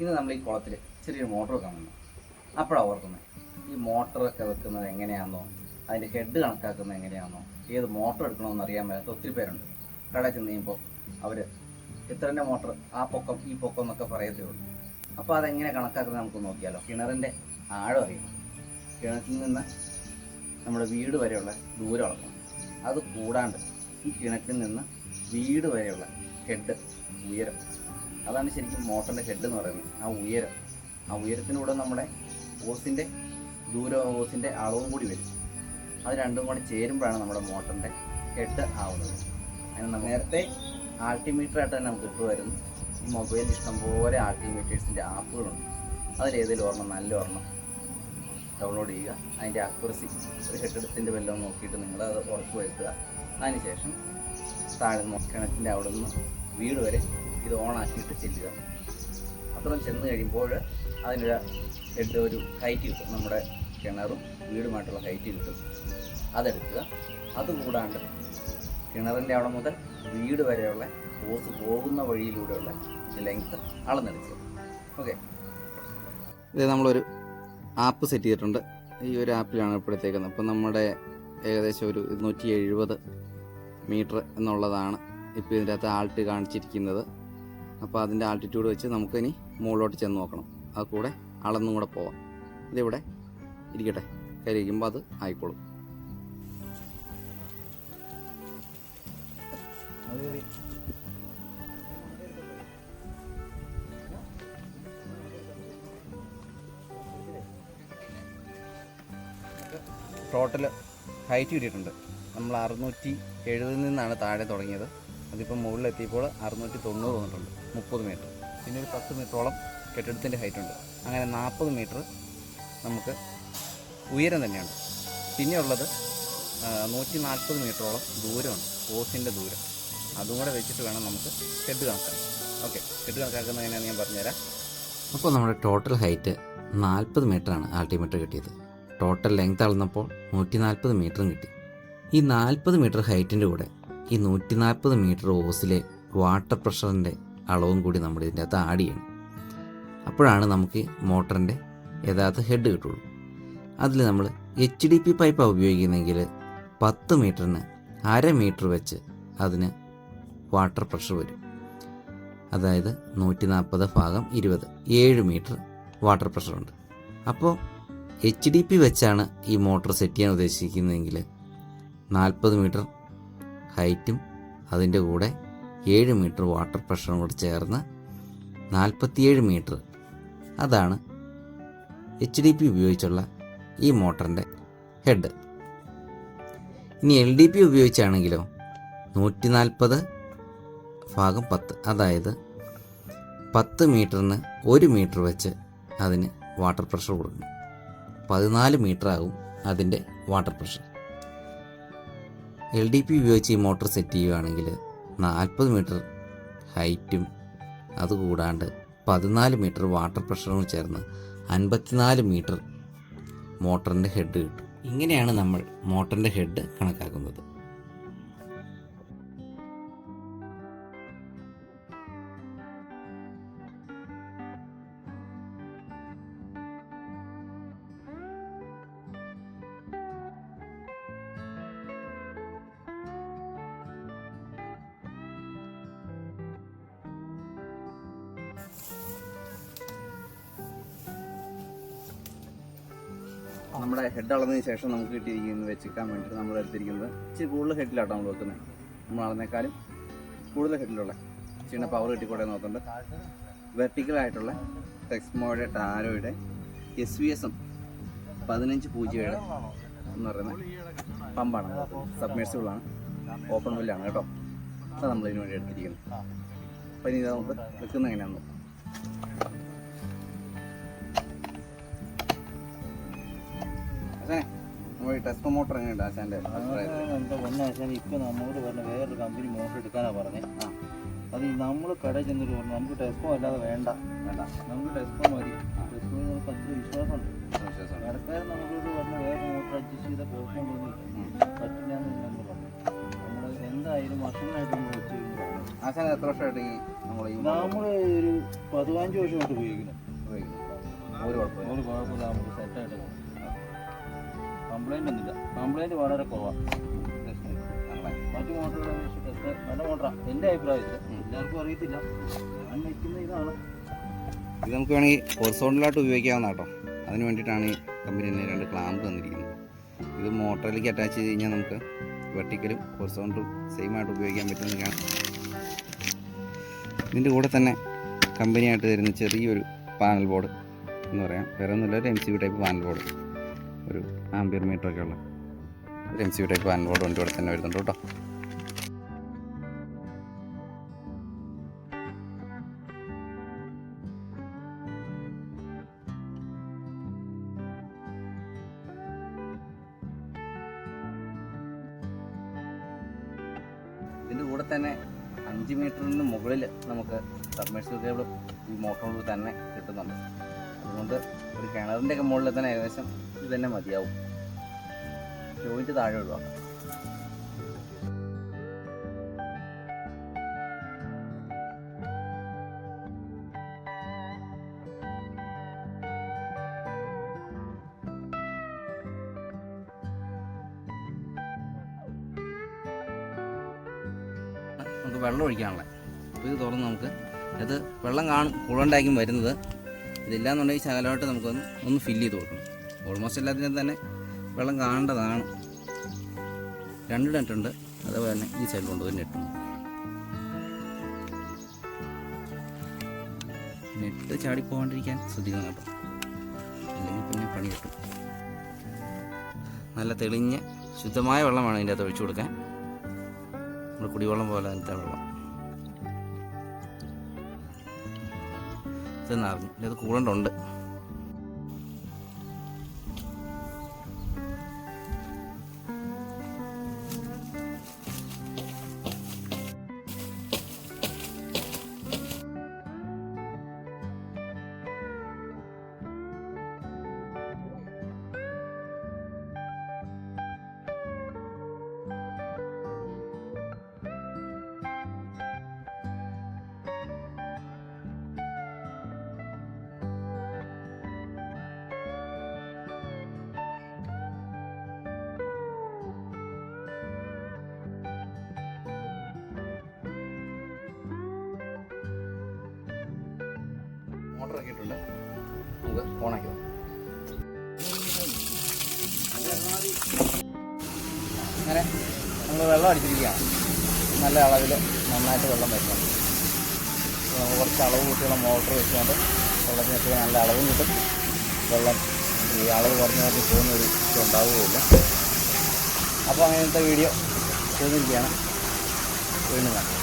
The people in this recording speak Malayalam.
ഇന്ന് നമ്മൾ ഈ കുളത്തിൽ ചെറിയൊരു മോട്ടർ വെക്കാൻ വന്നു. അപ്പോഴാണ് ഓർക്കുന്നത് ഈ മോട്ടറൊക്കെ വെക്കുന്നത് എങ്ങനെയാണെന്നോ അതിന്റെ ഹെഡ് കണക്കാക്കുന്നത് എങ്ങനെയാണെന്നോ ഏത് മോട്ടർ എടുക്കണമെന്ന് അറിയാൻ മേലാത്ത ഒത്തിരി പേരുണ്ട്. കടയിൽ ചെന്ന് കഴിയുമ്പോൾ അവർ ഇത്രന്റെ മോട്ടർ ആ പൊക്കം ഈ പൊക്കം എന്നൊക്കെ പറയത്തേ ഉള്ളൂ. അപ്പോൾ അതെങ്ങനെ കണക്കാക്കുന്നത് നമുക്ക് നോക്കിയാലോ. കിണറിന്റെ ആഴം അറിയണം കിണറ്റിൽ നിന്ന് നമ്മുടെ വീട് വരെയുള്ള ദൂരം അളക്കണം. അത് കൂടാണ്ട് ഈ കിണറ്റിൽ നിന്ന് വീട് വരെയുള്ള ഹെഡ് ഉയരം അതാണ് ശരിക്കും മോട്ടറിന്റെ ഹെഡ് എന്ന് പറയുന്നത്. ആ ഉയരം. ആ ഉയരത്തിലൂടെ നമ്മുടെ ഓസിന്റെ ദൂര ഓസിന്റെ അളവും കൂടി വരും. അത് രണ്ടും കൂടി ചേരുമ്പോഴാണ് നമ്മുടെ മോട്ടറിന്റെ ഹെഡ് ആവുന്നത്. അങ്ങനെ നേരത്തെ ആൾട്ടിമീറ്റർ ആയിട്ട് തന്നെ നമുക്ക് കിട്ടുമായിരുന്നു ഈ മൊബൈലിൽ ഇഷ്ടംപോലെ ആൾട്ടിമീറ്റേഴ്സിന്റെ ആപ്പുകളുണ്ട് അതിലേതെങ്കിലും ഒരെണ്ണം നല്ല ഒരെണ്ണം ഡൗൺലോഡ് ചെയ്യുക. അതിന്റെ അക്യുറസി ഒരു കെട്ടിടത്തിന്റെ വല്ലതും നോക്കിയിട്ട് നിങ്ങൾ അത് ഉറപ്പ് വരുത്തുക. അതിനുശേഷം താഴെ കിണറ്റിന്റെ അവിടെ നിന്ന് വീട് വരെ ഇത് ഓണാക്കിയിട്ട് ചെല്ലുക അത്രയും ചെന്ന് കഴിയുമ്പോൾ അതിന്റെ ഹെഡ് ഒരു ഹൈറ്റ് കിട്ടും. നമ്മുടെ കിണറും വീടുമായിട്ടുള്ള ഹൈറ്റ് കിട്ടും. അതെടുക്കുക. അതുകൂടാണ്ട് കിണറിന്റെ അവിടെ മുതൽ വീട് വരെയുള്ള ഹോസ് പോകുന്ന വഴിയിലൂടെയുള്ള ലെങ്ത്ത് അളന്നെടുക്കുക. ഓക്കെ ഇത് നമ്മളൊരു ആപ്പ് സെറ്റ് ചെയ്തിട്ടുണ്ട്. ഈ ഒരു ആപ്പിലാണ് ഇപ്പോഴത്തേക്കുന്നത്. അപ്പം നമ്മുടെ ഏകദേശം ഒരു ഇരുന്നൂറ്റി എഴുപത് മീറ്റർ എന്നുള്ളതാണ് ഇപ്പോൾ ഇതിന്റെ അകത്ത് ആൾട്ട് കാണിച്ചിരിക്കുന്നത്. അപ്പോൾ അതിന്റെ ആൾട്ടിറ്റ്യൂഡ് വെച്ച് നമുക്കിനി മുകളിലോട്ട് ചെന്ന് നോക്കണം. അത് കൂടെ അളന്നും കൂടെ പോവാം. ഇതിവിടെ ഇരിക്കട്ടെ. കയറിയിരിക്കുമ്പോൾ അത് ആയിക്കോളും. ടോട്ടൽ ഹൈറ്റ് കിട്ടിയിട്ടുണ്ട്. നമ്മൾ അറുന്നൂറ്റി എഴുപതിൽ നിന്നാണ് താഴെ തുടങ്ങിയത്. അതിപ്പോൾ മുകളിലെത്തിയപ്പോൾ അറുന്നൂറ്റി തൊണ്ണൂറ് വന്നിട്ടുണ്ട് മുപ്പത് മീറ്റർ. പിന്നെ ഒരു പത്ത് മീറ്ററോളം കെട്ടിടത്തിന്റെ ഹൈറ്റ് ഉണ്ട്. അങ്ങനെ നാൽപ്പത് മീറ്റർ നമുക്ക് ഉയരം തന്നെയാണ് പിന്നെയുള്ളത് നൂറ്റി നാൽപ്പത് മീറ്ററോളം ദൂരമാണ് ഓസിന്റെ ദൂരം. അതും കൂടെ വെച്ചിട്ട് വേണം നമുക്ക് ഷെഡ് കണക്കാക്കാൻ. ഓക്കെ ഷെഡ് കണക്കാക്കുന്നത് എങ്ങനെയാണെന്ന് ഞാൻ പറഞ്ഞുതരാം. അപ്പോൾ നമ്മുടെ ടോട്ടൽ ഹൈറ്റ് നാൽപ്പത് മീറ്ററാണ് ആൾട്ടിമീറ്റർ കിട്ടിയത്. ടോട്ടൽ ലെങ്ത് അളന്നപ്പോൾ നൂറ്റി നാൽപ്പത് മീറ്ററും കിട്ടി. ഈ നാൽപ്പത് മീറ്റർ ഹൈറ്റിന്റെ കൂടെ ഈ നൂറ്റി നാൽപ്പത് മീറ്റർ ഓസിലെ വാട്ടർ പ്രഷറിന്റെ അളവും കൂടി നമ്മൾ ഇതിന്റെ അകത്ത് ആഡ് ചെയ്യണം. അപ്പോഴാണ് നമുക്ക് മോട്ടറിന്റെ യഥാർത്ഥ ഹെഡ് കിട്ടുള്ളൂ. അതിൽ നമ്മൾ എച്ച് ഡി പി പൈപ്പാണ് ഉപയോഗിക്കുന്നതെങ്കിൽ പത്ത് മീറ്ററിന് അര മീറ്റർ വെച്ച് അതിന് വാട്ടർ പ്രഷർ വരും. അതായത് നൂറ്റി നാൽപ്പത് ഭാഗം ഇരുപത് ഏഴ് മീറ്റർ വാട്ടർ പ്രഷറുണ്ട് അപ്പോൾ എച്ച് ഡി പി വെച്ചാണ് ഈ മോട്ടർ സെറ്റ് ചെയ്യാൻ ഉദ്ദേശിക്കുന്നതെങ്കിൽ നാൽപ്പത് മീറ്റർ ഹൈറ്റും അതിന്റെ കൂടെ ഏഴ് മീറ്റർ വാട്ടർ പ്രഷറും കൂടെ ചേർന്ന് നാൽപ്പത്തിയേഴ് മീറ്റർ. അതാണ് എച്ച് ഡി പി ഉപയോഗിച്ചുള്ള ഈ മോട്ടറിന്റെ ഹെഡ്. ഇനി എൽ ഡി പി ഉപയോഗിച്ചാണെങ്കിലോ നൂറ്റി നാൽപ്പത് ഭാഗം പത്ത് അതായത് പത്ത് മീറ്ററിന് ഒരു മീറ്റർ വെച്ച് അതിന് വാട്ടർ പ്രഷർ കൊടുക്കും പതിനാല് മീറ്റർ ആകും അതിന്റെ water pressure. L D P ഉപയോഗിച്ച് ഈ മോട്ടോർ സെറ്റ് ചെയ്യുകയാണെങ്കിൽ നാൽപ്പത് മീറ്റർ ഹൈറ്റും അതുകൂടാണ്ട് പതിനാല് മീറ്റർ വാട്ടർ പ്രഷറും ചേർന്ന് അൻപത്തിനാല് മീറ്റർ മോട്ടറിന്റെ ഹെഡ് കിട്ടും. ഇങ്ങനെയാണ് നമ്മൾ മോട്ടറിന്റെ ഹെഡ് കണക്കാക്കുന്നത്. നമ്മുടെ ഹെഡ് അളന്നതിന് ശേഷം നമുക്ക് കിട്ടിയിരിക്കുന്നത് വെച്ചിക്കാൻ വേണ്ടിയിട്ട് നമ്മൾ എടുത്തിരിക്കുന്നത് ഇച്ചിരി കൂടുതൽ ഹെഡിലാട്ടോ നമ്മൾ വെക്കുന്നത്. നമ്മൾ അളന്നേക്കാളും കൂടുതൽ ഹെഡിലുള്ള ഇച്ചിരി പവർ കിട്ടിക്കൂടെ നോക്കുന്നുണ്ട് വെർട്ടിക്കലായിട്ടുള്ള ടെക്സ്മോയുടെ ടാരോയുടെ എസ് വി എസ് എം പതിനഞ്ച് പൂജ്യയുടെ എന്ന് പറയുന്നത് പമ്പാണ്. സബ്മേഴ്സിബിളാണ് ഓപ്പൺ വില്ലാണ് കേട്ടോ. അത് നമ്മൾ വേണ്ടി എടുത്തിരിക്കുന്നത്. അപ്പം ഇനി നമുക്ക് വെക്കുന്നത് എങ്ങനെയാണെന്ന് ഈ ടെസ്റ്റ് മോട്ടർ എങ്ങനെയുണ്ട് ആശാന്റെ എന്താ പൊന്നാശാൻ ഇപ്പൊ നമ്മോട് പറഞ്ഞ വേറൊരു കമ്പനി മോട്ടർ എടുക്കാനാ പറഞ്ഞേ അത് നമ്മൾ കടയിൽ ചെന്നിട്ട് പറഞ്ഞു നമുക്ക് ടെസ്കോ അല്ലാതെ വേണ്ട. വേണ്ട. നമുക്ക് ടെസ്കോ മതി. ടെസ്കോ നമുക്ക് അത്ര വിശ്വാസമുണ്ട്. വിശ്വാസം കടക്കാരൻ നമ്മളോട് പറഞ്ഞ വേറെ മോട്ടർ അഡ്ജസ്റ്റ് ചെയ്ത കുഴപ്പമൊന്നും പറ്റില്ല എന്ന് നമ്മൾ പറഞ്ഞു. നമ്മൾ എന്തായാലും വർഷങ്ങളായിട്ട് നമ്മൾ വെച്ച് ആശാൻ എത്ര വർഷമായിട്ട് നമ്മൾ നമ്മൾ ഒരു പതിനഞ്ച് വർഷമായിട്ട് ഉപയോഗിക്കുന്നു. ഉപയോഗിക്കുന്നത് ഒരു കുഴപ്പമില്ല. ഒരു കുഴപ്പമില്ല. നമുക്ക് സെറ്റായിട്ട് കംപ്ലൈന്റ് ഒന്നുമില്ല കംപ്ലൈന്റ് വളരെ കുറവാണ്? മറ്റു മോട്ടറുകളെ അപേക്ഷിച്ചിട്ട് നല്ല മോട്ടറാണ് എന്റെ അഭിപ്രായത്തിൽ എല്ലാവർക്കും അറിയത്തില്ല. ഞാൻ വയ്ക്കുന്ന ഇതാണ്. ഇത് നമുക്ക് വേണമെങ്കിൽ ഹൊറിസോണ്ടലായിട്ട് ഉപയോഗിക്കാവുന്ന കേട്ടോ. അതിന് വേണ്ടിയിട്ടാണ് ഈ കമ്പനി തന്നെ രണ്ട് ക്ലാമ്പ് തന്നിരിക്കുന്നത്. ഇത് മോട്ടറിലേക്ക് അറ്റാച്ച് ചെയ്ത് കഴിഞ്ഞാൽ നമുക്ക് വെർട്ടിക്കലും ഹൊറിസോണ്ടലും സെയിം ആയിട്ട് ഉപയോഗിക്കാൻ പറ്റുന്നതൊക്കെയാണ് ഇതിന്റെ കൂടെ തന്നെ കമ്പനിയായിട്ട് തരുന്ന ചെറിയൊരു പാനൽ ബോർഡ് എന്ന് പറയാം. വേറെ ഒന്നുമില്ല ഒരു M C B type panel board ഒരു ആംബിയർ മീറ്റർ ഒക്കെ ഉള്ള ഒരു M C B panel board വണ്ടി ഇവിടെ തന്നെ വരുന്നുണ്ട് കേട്ടോ. ഇതിന്റെ കൂടെ തന്നെ അഞ്ച് മീറ്ററിന് മുകളിൽ നമുക്ക് സബ്മേഴ്സിബിൾ കേബിൾ ഈ മോട്ടോറിൽ തന്നെ കിട്ടുന്നുണ്ട്. അതുകൊണ്ട് ഒരു കിണറിന്റെയൊക്കെ മുകളിൽ തന്നെ ഏകദേശം ഇത് തന്നെ മതിയാവും. ജോയിന്റ് താഴെ ഒഴിവാക്കാം നമുക്ക് വെള്ളം ഒഴിക്കാനുള്ള. അപ്പോൾ ഇത് തുറന്ന് നമുക്ക് അത് വെള്ളം കാണും കുളമുണ്ടായിരിക്കും വരുന്നത്. ഇതില്ലാന്നുണ്ടെങ്കിൽ ശകലമായിട്ട് നമുക്കൊന്ന് ഒന്ന് ഫില്ല് ചെയ്ത് കൊടുക്കണം. ഓൾമോസ്റ്റ് എല്ലാത്തിനും തന്നെ വെള്ളം കാണേണ്ടതാണ്. രണ്ട് നെറ്റുണ്ട് അതേപോലെ തന്നെ ഈ സൈഡിലുണ്ട് ഒരു നെറ്റും നെറ്റ് ചാടിപ്പോകാണ്ടിരിക്കാൻ ശ്രദ്ധിക്കണം കേട്ടോ. അല്ലെങ്കിൽ പിന്നെ പണി കിട്ടും. നല്ല തെളിഞ്ഞ ശുദ്ധമായ വെള്ളമാണ് ഇതിന്റെ അകത്ത് ഒഴിച്ചു കൊടുക്കാൻ. നമ്മുടെ കുടിവെള്ളം പോലെ അതിന്റെ വെള്ളം. ഇത് നിറഞ്ഞു ഇത് കൂടണ്ടുണ്ട് മോട്ടർ നമുക്ക് ഓണാക്കി അങ്ങനെ നമ്മൾ വെള്ളം അടിച്ചിരിക്കുകയാണ്. നല്ല അളവിൽ നന്നായിട്ട് വെള്ളം വരുന്നുണ്ട് നമ്മൾ കുറച്ച് അളവ് കൂട്ടിയുള്ള മോട്ടർ വെച്ചുകൊണ്ട് വെള്ളത്തിനൊക്കെ നല്ല അളവും കിട്ടും. വെള്ളം ഈ അളവ് കുറഞ്ഞ് കുറഞ്ഞ് പോകുന്ന ഒരു ഇഷ്ടം ഉണ്ടാവുകയില്ല. അപ്പോൾ അങ്ങനത്തെ വീഡിയോ ചെയ്തിരിക്കുകയാണ്. വീണ്ടും കാണാം.